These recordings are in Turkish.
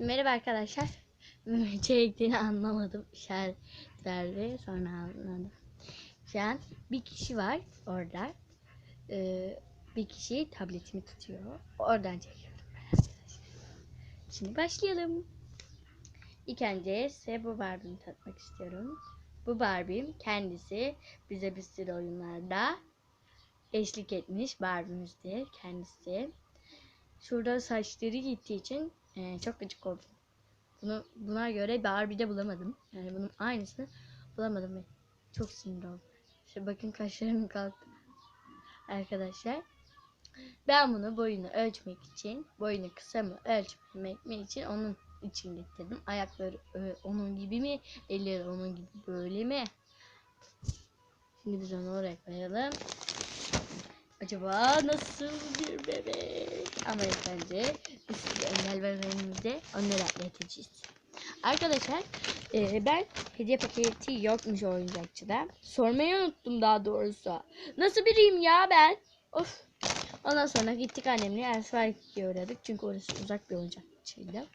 Merhaba arkadaşlar. Çektiğini anlamadım. İşaret verdi. Sonra anladım. Şu an bir kişi var orada. Ee, bir kişi tabletimi tutuyor. Oradan çekiyorum. Şimdi başlayalım. İlk önce size bu Barbie'mi tatmak istiyorum. Bu Barbie'm kendisi bize bir sürü oyunlarda eşlik etmiş Barbie'mizdir kendisi. Şurada saçları gittiği için e, çok gıcık oldum. Bunu buna göre Barbie'de bulamadım. Yani bunun aynısını bulamadım ve çok sinir oldum. İşte bakın kaşlarım kalktı. Arkadaşlar ben bunu boyunu ölçmek için, boyunu kısa mı ölçmek mi için onun için getirdim. Ayakları e, onun gibi mi, elleri onun gibi böyle mi? Şimdi biz onu oraya koyalım. Acaba nasıl bir bebek? Ama ilk önce biz size bebeğimizde onları atlatacağız. Arkadaşlar e, ben hediye paketi yokmuş oyuncakçıda. Sormayı unuttum daha doğrusu. Nasıl biriyim ya ben? Of. Ondan sonra gittik annemle Elsverki'ye uğradık. Çünkü orası uzak bir oyuncakçıydı.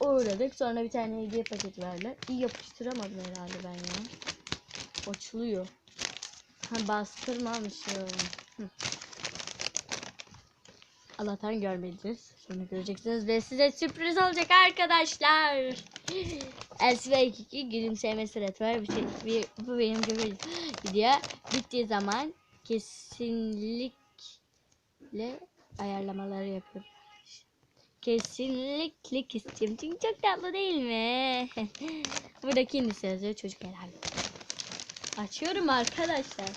Uğradık. Sonra bir tane hediye paketi verdiler. İyi yapıştıramadım herhalde ben ya. Açılıyor. Ha bastırmamışım. Hı. Allah'tan görmediniz. Sonra göreceksiniz ve size sürpriz olacak arkadaşlar. LCV2 gülümseme sırası var. Bir şey, bir, bu benim gibi video. Bittiği zaman kesinlikle ayarlamaları yapıyorum. Kesinlikle istiyorum. Çünkü çok tatlı değil mi? Burada kendisi yazıyor çocuk herhalde. Açıyorum arkadaşlar.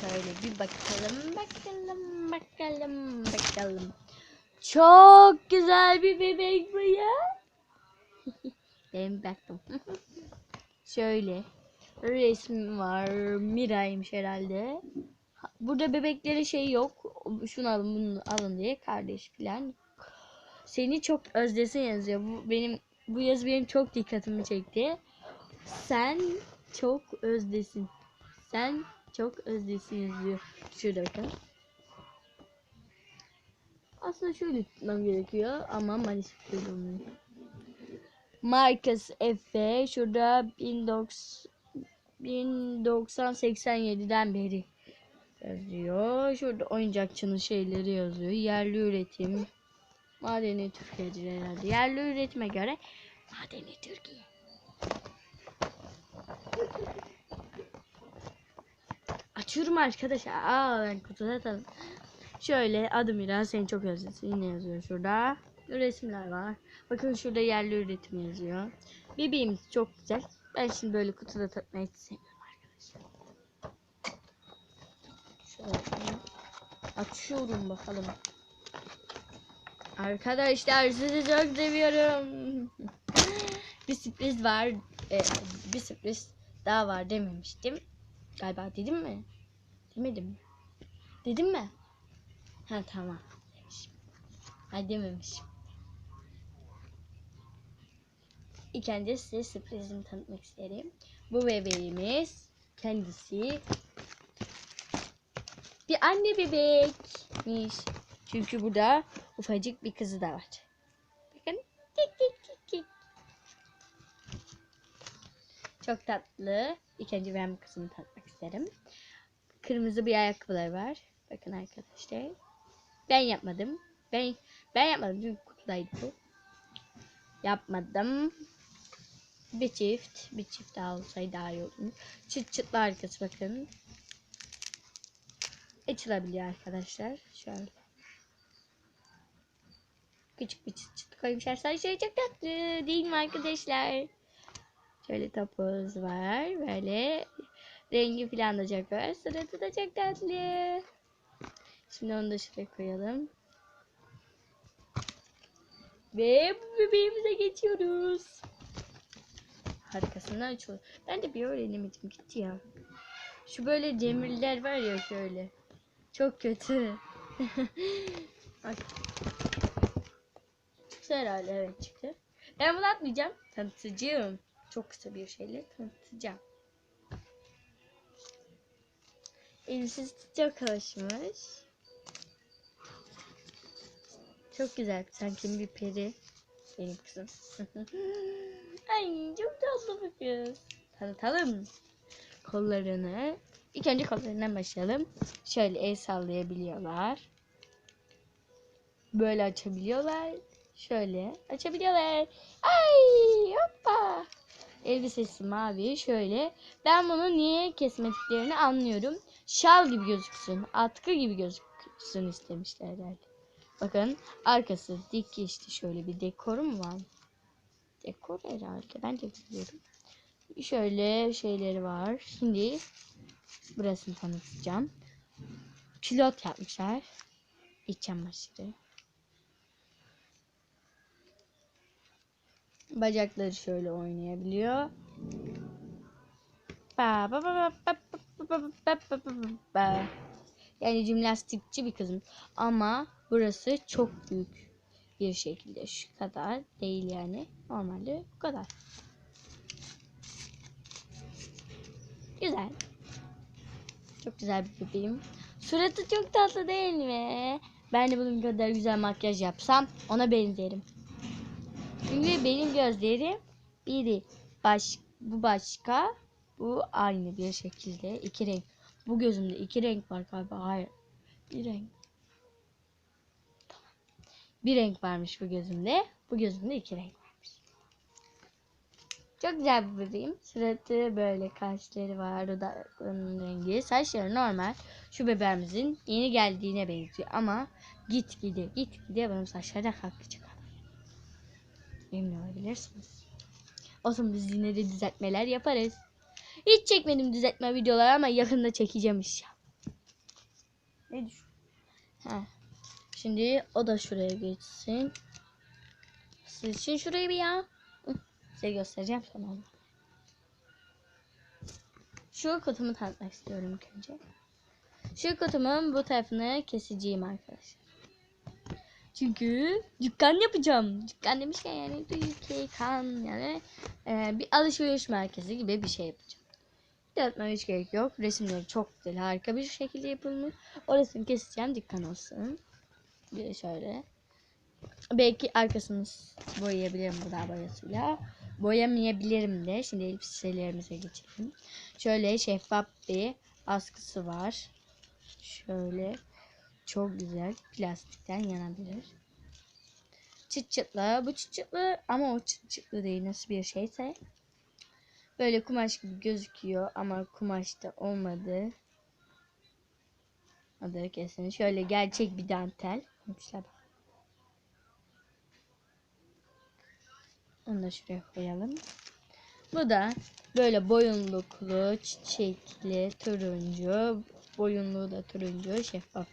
Şöyle bir bakalım, bakalım, bakalım, bakalım. Çok güzel bir bebek bu ya. Benim baktım. Şöyle resmi var. Mira'ymış herhalde. Ha, Burada bebeklerin şey yok. Şunu alın bunu alın diye kardeş filan. Seni çok özlesin yazıyor. Bu benim bu yazı benim çok dikkatimi çekti. Sen çok özlesin. Sen çok özlesin yazıyor. Şurada bakın. Aslında şöyle tutmam gerekiyor ama maalesef böyle. Marcus Efe şurada 19 1987'den beri yazıyor. Şurada oyuncakçının şeyleri yazıyor. Yerli üretim. Madeni Türkiye'dir herhalde. Yerli üretime göre Madeni Türkiye. Açıyorum arkadaşlar. Aa ben kutuda atalım. Şöyle adım İran seni çok özlesin. Yine yazıyor şurada. Resimler var. Bakın şurada yerli üretim yazıyor. Bebeğimiz çok güzel. Ben şimdi böyle kutuda tatmayı hiç arkadaşlar. Şöyle açıyorum bakalım. Arkadaşlar sizi çok seviyorum. bir sürpriz var. Ee, bir sürpriz daha var dememiştim. Galiba dedim mi? Demedim mi? Dedim mi? Ha tamam. Demişim. Ha dememişim. İlk önce size sürprizimi tanıtmak isterim. Bu bebeğimiz kendisi bir anne bebekmiş. Çünkü burada ufacık bir kızı da var. Bakın. Çok tatlı. İlk önce ben bu kızımı tatmak isterim. Kırmızı bir ayakkabıları var. Bakın arkadaşlar. Ben yapmadım. Ben ben yapmadım çünkü kutudaydı bu. Yapmadım. Bir çift. Bir çift daha olsaydı daha iyi olurdu. Çıt çıtlı arkası bakın. Açılabiliyor arkadaşlar. Şöyle. Küçük bir çıt çıt koymuşlar. Saçları çok tatlı. Değil mi arkadaşlar? Şöyle topuz var. Böyle rengi falan da çok var. Suratı da çok tatlı. Şimdi onu da şuraya koyalım. Ve bu bebeğimize geçiyoruz. Arkasından açılıyor. Ben de bir öğrenemedim gitti ya. Şu böyle demirler var ya şöyle. Çok kötü. Çıktı herhalde evet çıktı. Ben bunu atmayacağım. Tanıtacağım. Çok kısa bir şeyle tanıtacağım. Elbisesi çok hoşmuş. Çok güzel. Sanki bir peri. Benim kızım. Ay çok tatlı bir kız. Tanıtalım. Kollarını. İlk önce kollarından başlayalım. Şöyle el sallayabiliyorlar. Böyle açabiliyorlar. Şöyle açabiliyorlar. Ay hoppa. Elbisesi mavi şöyle. Ben bunu niye kesmediklerini anlıyorum. Şal gibi gözüksün. Atkı gibi gözüksün istemişler herhalde. Bakın arkası dik işte şöyle bir dekoru mu var? Dekor herhalde. Ben de biliyorum. Şöyle şeyleri var. Şimdi burasını tanıtacağım. Pilot yapmışlar. İç çamaşırı. Bacakları şöyle oynayabiliyor. Yani jimnastikçi bir kızım. Ama burası çok büyük bir şekilde şu kadar değil yani. Normalde bu kadar. Güzel. Çok güzel bir bebeğim. Suratı çok tatlı değil mi? Ben de bunun kadar güzel makyaj yapsam ona benzerim. Çünkü benim gözlerim biri baş bu başka bu aynı bir şekilde iki renk. Bu gözümde iki renk var galiba. Hayır. Bir renk. Tamam. Bir renk varmış bu gözümde. Bu gözümde iki renk varmış. Çok güzel bir bebeğim. Suratı böyle kaşları var. Dudaklarının rengi. Saçları normal. Şu bebeğimizin yeni geldiğine benziyor. Ama git gide git gide benim saçlarına kalkacak. Emin olabilirsiniz. Olsun biz yine de düzeltmeler yaparız. Hiç çekmedim düzeltme videoları ama yakında çekeceğim inşallah. Ne düşün? Ha. Şimdi o da şuraya geçsin. Siz için şurayı bir ya. Size göstereceğim sonra onu. Şu kutumu tanıtmak istiyorum önce. Şu kutumun bu tarafını keseceğim arkadaşlar. Çünkü dükkan yapacağım. Dükkan demişken yani dükkan yani e, bir alışveriş merkezi gibi bir şey yapacağım. Yapmaya hiç gerek yok. Resimleri çok güzel, harika bir şekilde yapılmış. Orasını keseceğim, dükkan olsun. Bir şöyle. Belki arkasını boyayabilirim gıda boyasıyla. Boyamayabilirim de. Şimdi elbiselerimize geçelim. Şöyle şeffaf bir askısı var. Şöyle çok güzel plastikten yanabilir. Çıt çıtlı. Bu çıt çıtlı ama o çıt çıtlı değil. Nasıl bir şeyse. Böyle kumaş gibi gözüküyor ama kumaş da olmadı. Adı kesin. Şöyle gerçek bir dantel. Yapmışlar bak. Onu da şuraya koyalım. Bu da böyle boyunluklu, çiçekli, turuncu, boyunluğu da turuncu, şeffaf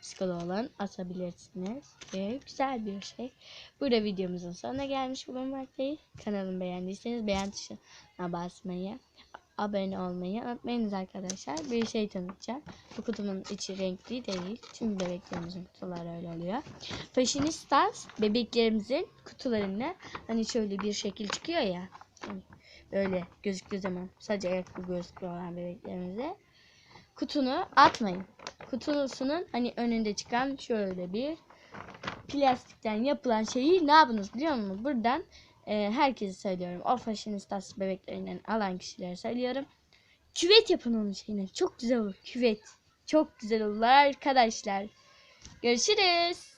skala olan asabilirsiniz. Ve güzel bir şey. Burada videomuzun sonuna gelmiş bulunmaktayız. Kanalımı beğendiyseniz beğen tuşuna basmayı, abone olmayı unutmayınız arkadaşlar. Bir şey tanıtacağım. Bu kutumun içi renkli değil. Çünkü bebeklerimizin kutuları öyle oluyor. Fashionistas bebeklerimizin kutularında hani şöyle bir şekil çıkıyor ya. hani Böyle gözüktüğü zaman sadece ayakkabı gözüküyor olan bebeklerimize. Kutunu atmayın. Kutusunun hani önünde çıkan şöyle bir plastikten yapılan şeyi ne yapınız biliyor musunuz? Buradan e, herkese söylüyorum. O fashionistas bebeklerinden alan kişilere söylüyorum. Küvet yapın onun şeyine. Çok güzel olur. Küvet. Çok güzel olur arkadaşlar. Görüşürüz.